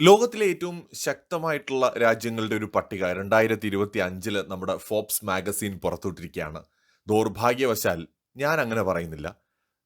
ലോകത്തിലെ ഏറ്റവും ശക്തമായിട്ടുള്ള രാജ്യങ്ങളുടെ ഒരു പട്ടിക രണ്ടായിരത്തി ഇരുപത്തി അഞ്ചിൽ നമ്മുടെ ഫോപ്സ് മാഗസീൻ പുറത്തുവിട്ടിരിക്കുകയാണ്. ദൗർഭാഗ്യവശാൽ ഞാൻ അങ്ങനെ പറയുന്നില്ല.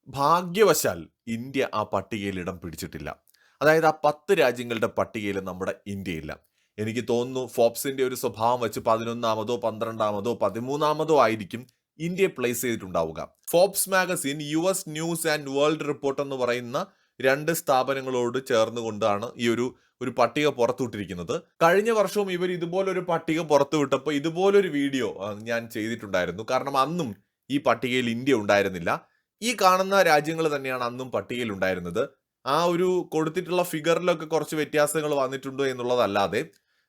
ഭാഗ്യവശാൽ ഇന്ത്യ ആ പട്ടികയിൽ ഇടം പിടിച്ചിട്ടില്ല. അതായത് ആ പത്ത് രാജ്യങ്ങളുടെ പട്ടികയിൽ നമ്മുടെ ഇന്ത്യയില്ല എനിക്ക് തോന്നുന്നു ഫോപ്സിന്റെ ഒരു സ്വഭാവം വെച്ച് പതിനൊന്നാമതോ പന്ത്രണ്ടാമതോ പതിമൂന്നാമതോ ആയിരിക്കും India place ചെയ്തിട്ടുണ്ടാവുക. Forbes magazine U S News and World Report എന്ന് പറയുന്ന രണ്ട് സ്ഥാപനങ്ങളോട് ചേർന്നുകൊണ്ടാണ് ഈ ഒരു ഒരു പട്ടിക പുറത്തുവിട്ടിരിക്കുന്നത്. കഴിഞ്ഞ വർഷവും ഇവർ ഇതുപോലൊരു പട്ടിക പുറത്തുവിട്ടപ്പോൾ ഇതുപോലൊരു വീഡിയോ ഞാൻ ചെയ്തിട്ടുണ്ടായിരുന്നു. കാരണം അന്നും ഈ പട്ടികയിൽ ഇന്ത്യ ഉണ്ടായിരുന്നില്ല. ഈ കാണുന്ന രാജ്യങ്ങൾ തന്നെയാണ് അന്നും പട്ടികയിൽ ഉണ്ടായിരുന്നത്. ആ ഒരു കൊടുത്തിട്ടുള്ള ഫിഗറിലൊക്കെ കുറച്ച് വ്യത്യാസങ്ങൾ വന്നിട്ടുണ്ടോ എന്നുള്ളതല്ലാതെ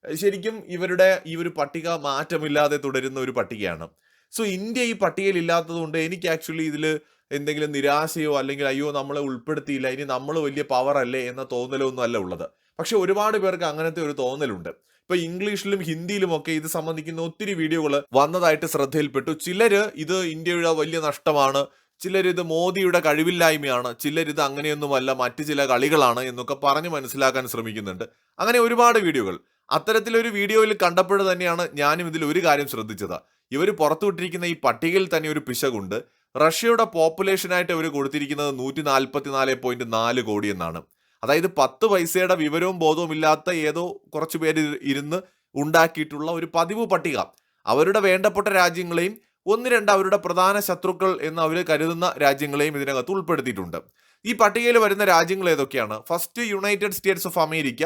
ശരിക്കും ഇവരുടെ ഈ ഒരു പട്ടിക മാറ്റമില്ലാതെ തുടരുന്ന ഒരു പട്ടികയാണ്. സോ ഇന്ത്യ ഈ പട്ടികയിൽ ഇല്ലാത്തതുകൊണ്ട് എനിക്ക് ആക്ച്വലി ഇതിൽ എന്തെങ്കിലും നിരാശയോ അല്ലെങ്കിൽ അയ്യോ നമ്മളെ ഉൾപ്പെടുത്തിയില്ല ഇനി നമ്മൾ വലിയ പവർ അല്ലേ എന്ന തോന്നലോ ഒന്നും അല്ല ഉള്ളത്. പക്ഷെ ഒരുപാട് പേർക്ക് അങ്ങനത്തെ ഒരു തോന്നലുണ്ട്. ഇപ്പൊ ഇംഗ്ലീഷിലും ഹിന്ദിയിലും ഒക്കെ ഇത് സംബന്ധിക്കുന്ന ഒത്തിരി വീഡിയോകൾ വന്നതായിട്ട് ശ്രദ്ധയിൽപ്പെട്ടു. ചിലര് ഇത് ഇന്ത്യയുടെ വലിയ നഷ്ടമാണ് ചിലരിത് മോദിയുടെ കഴിവില്ലായ്മയാണ് ചിലരിത് അങ്ങനെയൊന്നുമല്ല മറ്റു ചില കളികളാണ് എന്നൊക്കെ പറഞ്ഞ് മനസ്സിലാക്കാൻ ശ്രമിക്കുന്നുണ്ട്. അങ്ങനെ ഒരുപാട് വീഡിയോകൾ. അത്തരത്തിലൊരു വീഡിയോയിൽ കണ്ടപ്പോഴ് തന്നെയാണ് ഞാനും ഇതിൽ ഒരു കാര്യം ശ്രദ്ധിച്ചത്. ഇവർ പുറത്തുവിട്ടിരിക്കുന്ന ഈ പട്ടികയിൽ തന്നെ ഒരു പിശകുണ്ട്. റഷ്യയുടെ പോപ്പുലേഷനായിട്ട് ഇവർ കൊടുത്തിരിക്കുന്നത് നൂറ്റി നാൽപ്പത്തി നാല് പോയിന്റ് നാല് കോടി എന്നാണ്. അതായത് പത്ത് പൈസയുടെ വിവരവും ബോധവും ഇല്ലാത്ത ഏതോ കുറച്ച് പേര് ഇരുന്ന് ഉണ്ടാക്കിയിട്ടുള്ള ഒരു പതിവ് പട്ടിക. അവരുടെ വേണ്ടപ്പെട്ട രാജ്യങ്ങളെയും ഒന്ന് രണ്ട് അവരുടെ പ്രധാന ശത്രുക്കൾ എന്ന് അവർ കരുതുന്ന രാജ്യങ്ങളെയും ഇതിനകത്ത് ഉൾപ്പെടുത്തിയിട്ടുണ്ട്. ഈ പട്ടികയിൽ വരുന്ന രാജ്യങ്ങൾ ഏതൊക്കെയാണ്? First United States of America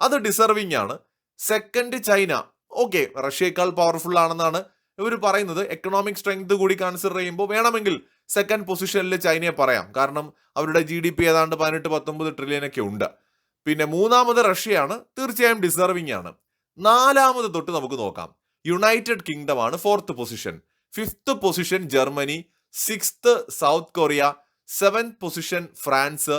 അത് ഡിസർവിംഗ് ആണ്. സെക്കൻഡ് ചൈന ഓക്കെ റഷ്യയേക്കാൾ പവർഫുൾ ആണെന്നാണ് ഇവർ പറയുന്നത് എക്കണോമിക് സ്ട്രെങ്ത് കൂടി കൺസിഡർ ചെയ്യുമ്പോൾ വേണമെങ്കിൽ സെക്കൻഡ് പൊസിഷനിൽ ചൈനയെ പറയാം. കാരണം അവരുടെ ജി ഡി പി ഏതാണ്ട് പതിനെട്ട് പത്തൊമ്പത് ട്രില്യനൊക്കെ ഉണ്ട്. പിന്നെ മൂന്നാമത് റഷ്യയാണ് തീർച്ചയായും ഡിസർവിംഗ് ആണ്. നാലാമത് തൊട്ട് നമുക്ക് നോക്കാം. യുണൈറ്റഡ് കിങ്ഡം ആണ് fourth position fifth position Germany sixth South Korea seventh position France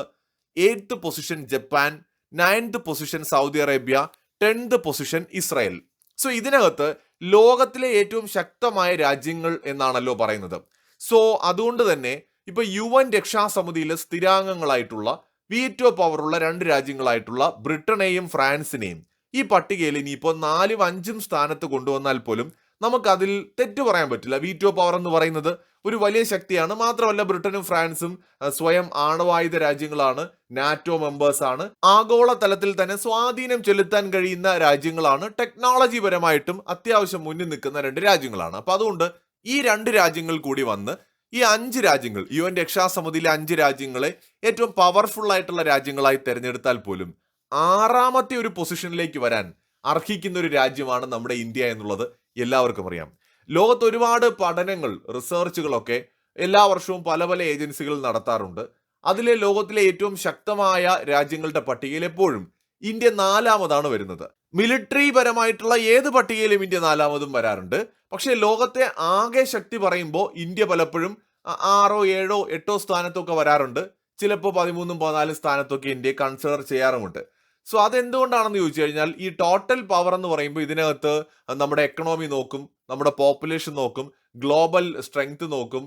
eighth position Japan ninth position Saudi Arabia tenth position Israel so ഇതിനകത്ത് ലോകത്തിലെ ഏറ്റവും ശക്തമായ രാജ്യങ്ങൾ എന്നാണല്ലോ പറയുന്നത്. സോ അതുകൊണ്ട് തന്നെ ഇപ്പൊ യു എൻ രക്ഷാസമിതിയിലെ സ്ഥിരാംഗങ്ങളായിട്ടുള്ള വീറ്റോ പവറുള്ള രണ്ട് രാജ്യങ്ങളായിട്ടുള്ള ബ്രിട്ടനെയും ഫ്രാൻസിനെയും ഈ പട്ടികയിൽ ഇനിയിപ്പോൾ നാലും അഞ്ചും സ്ഥാനത്ത് കൊണ്ടുവന്നാൽ പോലും നമുക്കതിൽ തെറ്റു പറയാൻ പറ്റില്ല. വീറ്റോ പവർ എന്ന് പറയുന്നത് ഒരു വലിയ ശക്തിയാണ്. മാത്രമല്ല ബ്രിട്ടനും ഫ്രാൻസും സ്വയം ആണവായുധ രാജ്യങ്ങളാണ്. നാറ്റോ മെമ്പേഴ്സ് ആണ് ആഗോള തലത്തിൽ തന്നെ സ്വാധീനം ചെലുത്താൻ കഴിയുന്ന രാജ്യങ്ങളാണ്. ടെക്നോളജി പരമായിട്ടും അത്യാവശ്യം മുന്നിൽ നിൽക്കുന്ന രണ്ട് രാജ്യങ്ങളാണ്. അപ്പൊ അതുകൊണ്ട് ഈ രണ്ട് രാജ്യങ്ങൾ കൂടി വന്ന് ഈ അഞ്ച് രാജ്യങ്ങൾ യു എൻ രക്ഷാസമിതിയിലെ അഞ്ച് രാജ്യങ്ങളെ ഏറ്റവും പവർഫുൾ ആയിട്ടുള്ള രാജ്യങ്ങളായി തെരഞ്ഞെടുത്താൽ പോലും ആറാമത്തെ ഒരു പൊസിഷനിലേക്ക് വരാൻ അർഹിക്കുന്ന ഒരു രാജ്യമാണ് നമ്മുടെ ഇന്ത്യ എന്നുള്ളത് എല്ലാവർക്കും അറിയാം. ലോകത്ത് ഒരുപാട് പഠനങ്ങൾ റിസർച്ചുകളൊക്കെ എല്ലാ വർഷവും പല പല ഏജൻസികൾ നടത്താറുണ്ട്. അതിലെ ലോകത്തിലെ ഏറ്റവും ശക്തമായ രാജ്യങ്ങളുടെ പട്ടികയിൽ എപ്പോഴും ഇന്ത്യ നാലാമതാണ് വരുന്നത്. മിലിറ്ററി പരമായിട്ടുള്ള ഏത് പട്ടികയിലും ഇന്ത്യ നാലാമതും വരാറുണ്ട്. പക്ഷേ ലോകത്തെ ആകെ ശക്തി പറയുമ്പോൾ ഇന്ത്യ പലപ്പോഴും ആറോ ഏഴോ എട്ടോ സ്ഥാനത്തൊക്കെ വരാറുണ്ട്. ചിലപ്പോൾ പതിമൂന്നും പതിനാലും സ്ഥാനത്തൊക്കെ ഇന്ത്യ കൺസിഡർ ചെയ്യാറുമുണ്ട്. സോ അതെന്തുകൊണ്ടാണെന്ന് ചോദിച്ചു കഴിഞ്ഞാൽ ഈ ടോട്ടൽ പവർ എന്ന് പറയുമ്പോൾ ഇതിനകത്ത് നമ്മുടെ എക്കണോമി നോക്കും നമ്മുടെ പോപ്പുലേഷൻ നോക്കും ഗ്ലോബൽ സ്ട്രെങ്ത് നോക്കും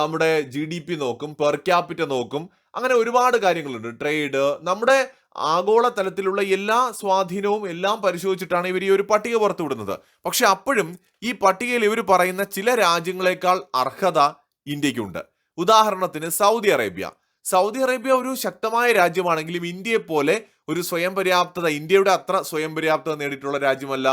നമ്മുടെ ജി ഡി പി നോക്കും പെർ ക്യാപിറ്റ നോക്കും അങ്ങനെ ഒരുപാട് കാര്യങ്ങളുണ്ട്. ട്രേഡ് നമ്മുടെ ആഗോള തലത്തിലുള്ള എല്ലാ സ്വാധീനവും എല്ലാം പരിശോധിച്ചിട്ടാണ് ഇവർ ഈ ഒരു പട്ടിക പുറത്തുവിടുന്നത് പക്ഷെ അപ്പോഴും ഈ പട്ടികയിൽ ഇവർ പറയുന്ന ചില രാജ്യങ്ങളെക്കാൾ അർഹത ഇന്ത്യക്കുണ്ട്. ഉദാഹരണത്തിന് സൗദി അറേബ്യ. സൗദി അറേബ്യ ഒരു ശക്തമായ രാജ്യമാണെങ്കിലും ഇന്ത്യയെ പോലെ ഒരു സ്വയം പര്യാപ്തത ഇന്ത്യയുടെ അത്ര സ്വയം പര്യാപ്തത നേടിയിട്ടുള്ള രാജ്യമല്ല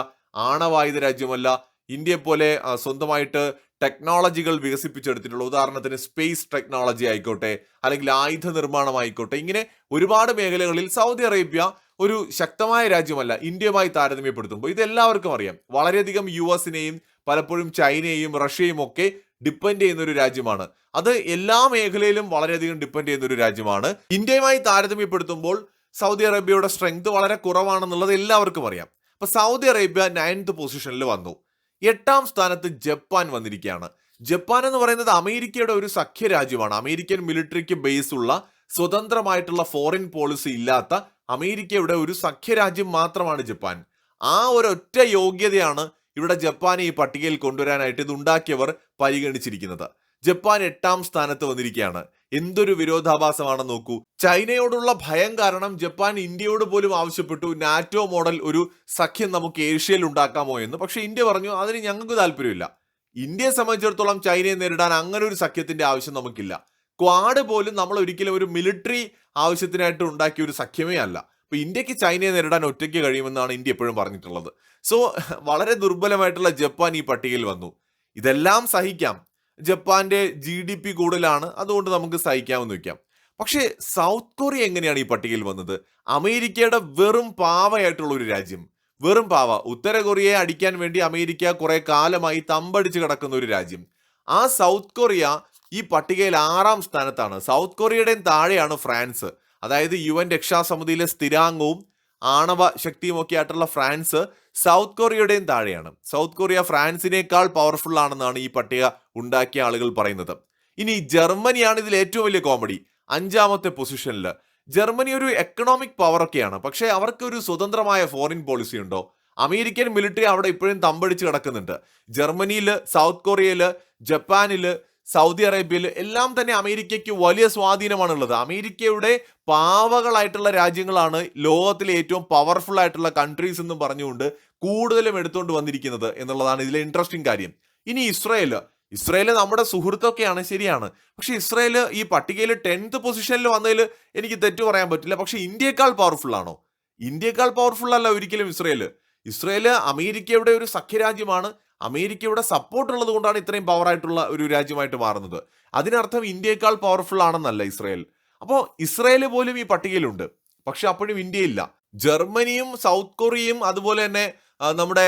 ആണവായുധ രാജ്യമല്ല ഇന്ത്യയെ പോലെ സ്വന്തമായിട്ട് ടെക്നോളജികൾ വികസിപ്പിച്ചെടുത്തിട്ടുള്ള ഉദാഹരണത്തിന് സ്പേസ് ടെക്നോളജി ആയിക്കോട്ടെ അല്ലെങ്കിൽ ആയുധ നിർമ്മാണം ആയിക്കോട്ടെ ഇങ്ങനെ ഒരുപാട് മേഖലകളിൽ സൗദി അറേബ്യ ഒരു ശക്തമായ രാജ്യമല്ല ഇന്ത്യയുമായി താരതമ്യപ്പെടുത്തുമ്പോൾ. ഇത് എല്ലാവർക്കും അറിയാം. വളരെയധികം യു എസിനെയും പലപ്പോഴും ചൈനയെയും റഷ്യയും ഒക്കെ ഡിപ്പെൻഡ് ചെയ്യുന്ന ഒരു രാജ്യമാണ്. അത് എല്ലാ മേഖലയിലും വളരെയധികം ഡിപ്പെൻഡ് ചെയ്യുന്ന ഒരു രാജ്യമാണ്. ഇന്ത്യയുമായി താരതമ്യപ്പെടുത്തുമ്പോൾ സൗദി അറേബ്യയുടെ സ്ട്രെങ്ത് വളരെ കുറവാണെന്നുള്ളത് എല്ലാവർക്കും അറിയാം. അപ്പൊ സൗദി അറേബ്യ നയൻത് പൊസിഷനിൽ വന്നു. എട്ടാം സ്ഥാനത്ത് ജപ്പാൻ വന്നിരിക്കുകയാണ്. ജപ്പാൻ എന്ന് പറയുന്നത് അമേരിക്കയുടെ ഒരു സഖ്യ രാജ്യമാണ് അമേരിക്കൻ മിലിറ്ററിക്ക് ഉള്ള സ്വതന്ത്രമായിട്ടുള്ള ഫോറിൻ പോളിസി ഇല്ലാത്ത അമേരിക്കയുടെ ഒരു സഖ്യ രാജ്യം മാത്രമാണ് ജപ്പാൻ. ആ ഒരൊറ്റ യോഗ്യതയാണ് ഇവിടെ ജപ്പാനെ ഈ പട്ടികയിൽ കൊണ്ടുവരാനായിട്ട് ഇത് ഉണ്ടാക്കിയവർ പരിഗണിച്ചിരിക്കുന്നത്. ജപ്പാൻ എട്ടാം സ്ഥാനത്ത് വന്നിരിക്കുകയാണ്. എന്തൊരു വിരോധാഭാസമാണെന്ന് നോക്കൂ. ചൈനയോടുള്ള ഭയം കാരണം ജപ്പാൻ ഇന്ത്യയോട് പോലും ആവശ്യപ്പെട്ടു നാറ്റോ മോഡൽ ഒരു സഖ്യം നമുക്ക് ഏഷ്യയിൽ ഉണ്ടാക്കാമോ എന്ന്. പക്ഷെ ഇന്ത്യ പറഞ്ഞു അതിന് ഞങ്ങൾക്ക് താല്പര്യമില്ല. ഇന്ത്യയെ സംബന്ധിച്ചിടത്തോളം ചൈനയെ നേരിടാൻ അങ്ങനെ ഒരു സഖ്യത്തിന്റെ ആവശ്യം നമുക്കില്ല. ക്വാഡ് പോലും നമ്മൾ ഒരിക്കലും ഒരു മിലിറ്ററി ആവശ്യത്തിനായിട്ട് ഉണ്ടാക്കിയ ഒരു സഖ്യമേ അല്ല. അപ്പൊ ഇന്ത്യയ്ക്ക് ചൈനയെ നേരിടാൻ ഒറ്റയ്ക്ക് കഴിയുമെന്നാണ് ഇന്ത്യ എപ്പോഴും പറഞ്ഞിട്ടുള്ളത്. സോ വളരെ ദുർബലമായിട്ടുള്ള ജപ്പാൻ ഈ പട്ടികയിൽ വന്നു. ഇതെല്ലാം സഹിക്കാം. ജപ്പാന്റെ ജി ഡി പി കൂടുതലാണ് അതുകൊണ്ട് നമുക്ക് സഹിക്കാമെന്ന് വെക്കാം പക്ഷേ സൗത്ത് കൊറിയ എങ്ങനെയാണ് ഈ പട്ടികയിൽ വന്നത്? അമേരിക്കയുടെ വെറും പാവയായിട്ടുള്ള ഒരു രാജ്യം. വെറും പാവ. ഉത്തര കൊറിയയെ അടിക്കാൻ വേണ്ടി അമേരിക്ക കുറെ കാലമായി തമ്പടിച്ച് കിടക്കുന്ന ഒരു രാജ്യം. ആ സൗത്ത് കൊറിയ ഈ പട്ടികയിൽ ആറാം സ്ഥാനത്താണ്. സൗത്ത് കൊറിയയുടെയും താഴെയാണ് ഫ്രാൻസ്. അതായത് യു എൻ രക്ഷാസമിതിയിലെ സ്ഥിരാംഗവും ആണവ ശക്തിയും ഒക്കെ ആയിട്ടുള്ള ഫ്രാൻസ് സൗത്ത് കൊറിയയുടെയും താഴെയാണ്. സൗത്ത് കൊറിയ ഫ്രാൻസിനേക്കാൾ പവർഫുൾ ആണെന്നാണ് ഈ പട്ടിക ഉണ്ടാക്കിയ ആളുകൾ പറയുന്നത്. ഇനി ജർമ്മനിയാണ് ഇതിൽ ഏറ്റവും വലിയ കോമഡി അഞ്ചാമത്തെ പൊസിഷനിൽ ജർമ്മനി ഒരു എക്കണോമിക് പവർ ഒക്കെയാണ്. പക്ഷേ അവർക്ക് ഒരു സ്വതന്ത്രമായ ഫോറിൻ പോളിസി ഉണ്ടോ? അമേരിക്കൻ മിലിറ്ററി അവിടെ ഇപ്പോഴും തമ്പടിച്ച് കിടക്കുന്നുണ്ട്. ജർമ്മനിയിൽ സൗത്ത് കൊറിയയിൽ ജപ്പാനിൽ സൗദി അറേബ്യയിൽ എല്ലാം തന്നെ അമേരിക്കയ്ക്ക് വലിയ സ്വാധീനമാണുള്ളത്. അമേരിക്കയുടെ പാവകളായിട്ടുള്ള രാജ്യങ്ങളാണ് ലോകത്തിലെ ഏറ്റവും പവർഫുൾ ആയിട്ടുള്ള കൺട്രീസ് എന്നും പറഞ്ഞുകൊണ്ട് കൂടുതലും എടുത്തുകൊണ്ട് വന്നിരിക്കുന്നത് എന്നുള്ളതാണ് ഇതിലെ ഇൻട്രസ്റ്റിംഗ് കാര്യം. ഇനി ഇസ്രയേൽ. ഇസ്രയേൽ നമ്മുടെ സുഹൃത്തൊക്കെയാണ് ശരിയാണ്. പക്ഷെ ഇസ്രയേൽ ഈ പട്ടികയിൽ ടെൻത്ത് പൊസിഷനിൽ വന്നതിൽ എനിക്ക് തെറ്റ് പറയാൻ പറ്റില്ല. പക്ഷെ ഇന്ത്യയെക്കാൾ പവർഫുൾ ആണോ? ഇന്ത്യയെക്കാൾ പവർഫുൾ അല്ല ഒരിക്കലും ഇസ്രയേൽ. ഇസ്രയേൽ അമേരിക്കയുടെ ഒരു സഖ്യരാജ്യമാണ്. അമേരിക്കയുടെ സപ്പോർട്ട് ഉള്ളത് കൊണ്ടാണ് ഇത്രയും പവർ ആയിട്ടുള്ള ഒരു രാജ്യമായിട്ട് മാറുന്നത്. അതിനർത്ഥം ഇന്ത്യയെക്കാൾ പവർഫുൾ ആണെന്നല്ല ഇസ്രയേൽ. അപ്പോൾ ഇസ്രയേൽ പോലും ഈ പട്ടികയിലുണ്ട്. പക്ഷെ അപ്പോഴും ഇന്ത്യയില്ല ജർമ്മനിയും സൗത്ത് കൊറിയയും അതുപോലെ തന്നെ നമ്മുടെ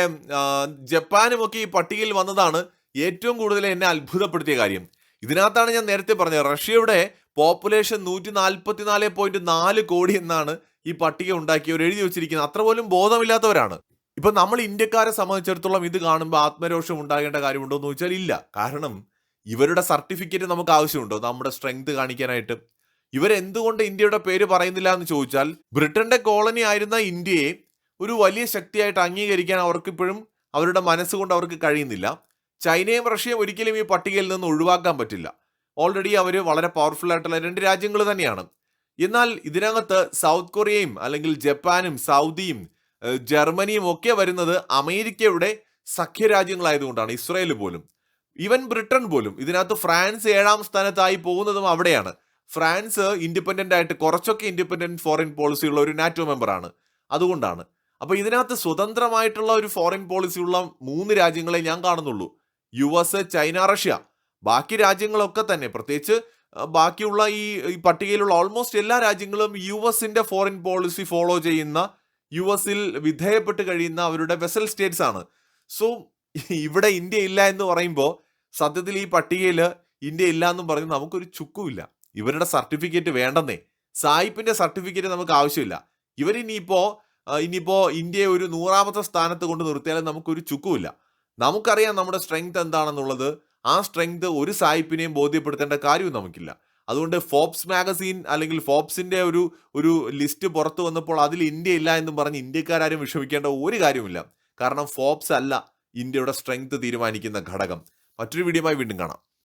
ജപ്പാനും ഒക്കെ ഈ പട്ടികയിൽ വന്നതാണ് ഏറ്റവും കൂടുതൽ എന്നെ അത്ഭുതപ്പെടുത്തിയ കാര്യം. ഇതിനകത്താണ് ഞാൻ നേരത്തെ പറഞ്ഞത്. റഷ്യയുടെ പോപ്പുലേഷൻ നൂറ്റി പോയിന്റ് നാല് കോടി എന്നാണ് ഈ പട്ടിക ഉണ്ടാക്കിയവർ എഴുതി വെച്ചിരിക്കുന്നത്. അത്ര പോലും ബോധമില്ലാത്തവരാണ്. ഇപ്പൊ നമ്മൾ ഇന്ത്യക്കാരെ സംബന്ധിച്ചിടത്തോളം ഇത് കാണുമ്പോൾ ആത്മരോഷം ഉണ്ടാകേണ്ട കാര്യമുണ്ടോ എന്ന് ചോദിച്ചാൽ ഇല്ല. കാരണം ഇവരുടെ സർട്ടിഫിക്കറ്റ് നമുക്ക് ആവശ്യമുണ്ടോ? നമ്മുടെ സ്ട്രെങ്ത് കാണിക്കാനായിട്ട്. ഇവരെന്തുകൊണ്ട് ഇന്ത്യയുടെ പേര് പറയുന്നില്ല എന്ന് ചോദിച്ചാൽ ബ്രിട്ടന്റെ കോളനി ആയിരുന്ന ഇന്ത്യയെ ഒരു വലിയ ശക്തിയായിട്ട് അംഗീകരിക്കാൻ അവർക്ക് ഇപ്പോഴും അവരുടെ മനസ്സുകൊണ്ട് അവർക്ക് കഴിയുന്നില്ല. ചൈനയും റഷ്യയും ഒരിക്കലും ഈ പട്ടികയിൽ നിന്ന് ഒഴിവാക്കാൻ പറ്റില്ല. ഓൾറെഡി അവർ വളരെ പവർഫുൾ ആയിട്ടുള്ള രണ്ട് രാജ്യങ്ങൾ തന്നെയാണ്. എന്നാൽ ഇതിനകത്ത് സൗത്ത് കൊറിയയും അല്ലെങ്കിൽ ജപ്പാനും സൗദിയും ജർമ്മനിയും ഒക്കെ വരുന്നത് അമേരിക്കയുടെ സഖ്യരാജ്യങ്ങളായതുകൊണ്ടാണ് ഇസ്രായേൽ പോലും. ഈവൻ ബ്രിട്ടൻ പോലും. ഇതിനകത്ത് ഫ്രാൻസ് ഏഴാം സ്ഥാനത്തായി പോകുന്നതും അവിടെയാണ്. ഫ്രാൻസ് ഇൻഡിപെൻഡന്റ് ആയിട്ട് കുറച്ചൊക്കെ ഇൻഡിപെൻഡന്റ് ഫോറിൻ പോളിസി ഉള്ള ഒരു നാറ്റോ മെമ്പറാണ്. അതുകൊണ്ടാണ്. അപ്പോൾ ഇതിനകത്ത് സ്വതന്ത്രമായിട്ടുള്ള ഒരു ഫോറിൻ പോളിസി ഉള്ള മൂന്ന് രാജ്യങ്ങളെ ഞാൻ കാണുന്നുള്ളൂ. U S China Russia. ബാക്കി രാജ്യങ്ങളൊക്കെ തന്നെ. പ്രത്യേകിച്ച് ബാക്കിയുള്ള ഈ പട്ടികയിലുള്ള ഓൾമോസ്റ്റ് എല്ലാ രാജ്യങ്ങളും യു എസിന്റെ ഫോറിൻ പോളിസി ഫോളോ ചെയ്യുന്ന യു എസിൽ വിധേയപ്പെട്ട് കഴിയുന്ന അവരുടെ വെസൽ സ്റ്റേറ്റ്സ് ആണ്. സോ ഇവിടെ ഇന്ത്യ ഇല്ല എന്ന് പറയുമ്പോൾ സത്യത്തിൽ ഈ പട്ടികയിൽ ഇന്ത്യ ഇല്ല എന്നും പറഞ്ഞ് നമുക്കൊരു ചുക്കുമില്ല. ഇവരുടെ സർട്ടിഫിക്കറ്റ് വേണ്ടെന്നേ. സായിപ്പിന്റെ സർട്ടിഫിക്കറ്റ് നമുക്ക് ആവശ്യമില്ല. ഇവരിനിയിപ്പോൾ ഇനിയിപ്പോൾ ഇനിയിപ്പോ ഇന്ത്യയെ ഒരു നൂറാമത്തെ സ്ഥാനത്ത് കൊണ്ട് നിർത്തിയാലും നമുക്കൊരു ചുക്കുമില്ല. നമുക്കറിയാം നമ്മുടെ സ്ട്രെങ്ത് എന്താണെന്നുള്ളത്. ആ സ്ട്രെങ്ത് ഒരു സായിപ്പിനെയും ബോധ്യപ്പെടുത്തേണ്ട കാര്യവും നമുക്കില്ല. അതുകൊണ്ട് ഫോബ്സ് മാഗസീൻ അല്ലെങ്കിൽ ഫോബ്സിന്റെ ഒരു ഒരു ലിസ്റ്റ് പുറത്തു വന്നപ്പോൾ അതിൽ ഇന്ത്യ ഇല്ല എന്നും പറഞ്ഞ് ഇന്ത്യക്കാരും വിഷമിക്കേണ്ട ഒരു കാര്യമില്ല കാരണം ഫോബ്സ് അല്ല ഇന്ത്യയുടെ സ്ട്രെങ്ത് തീരുമാനിക്കുന്ന ഘടകം. മറ്റൊരു വീഡിയോയുമായി വീണ്ടും കാണാം.